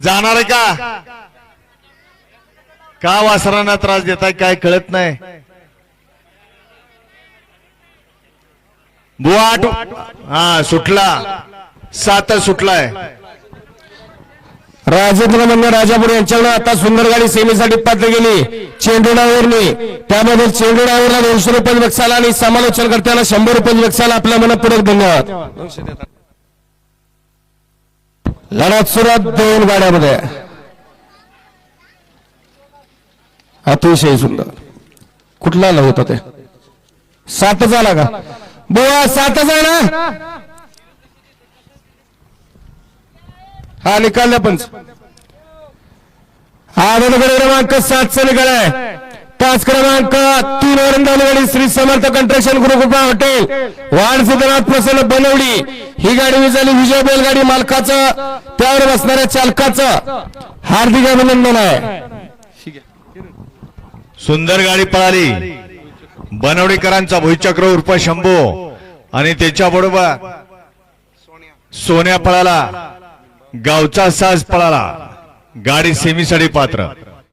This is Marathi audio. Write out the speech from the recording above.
जाणार आहे का? का वासरांना त्रास देताय? काय कळत नाही. बुवा आठ हा सुटला. सात सुटलाय. राजेंद्र मंदिर राजापूर यांच्याकडे आता सुंदर गाडी सेमीसाठी पात्र गेली. चेंडू डायव्हरने त्यामध्ये चेंडू डायव्हरला दोनशे रुपये बक्षाला आणि समालोचन करताना शंभर रुपये बक्षाला आपल्या मनपूर्वक धन्यवाद. लढत सुरुवात दोन गाड्यामध्ये अतिशय सुंदर. कुठला आला होता ते? सातच आला का? बुवा सातच आला हा निकाल पण. बरोबर क्रमांक सातचा निकाल आहे. पाच क्रमांक तीन वरंदालवाडी श्री समर्थ कंट्रक्शन गुरुकृपा हॉटेल. वाढ सिद्धनाथ प्रसन्न बनवली ही गाडी झाली विजय बैलगाडी मालकाचं त्यावर बसणाऱ्या चालकाचं. हार्दिक अभिनंदन आहे. सुंदर गाडी पळाली. बनवडीकरांचा भुईचक्र उर्फ शंभू. आणि त्याच्या बरोबर सोन्या पळाला. गावचा साज पळाला. गाडी सेमीसाठी पात्र.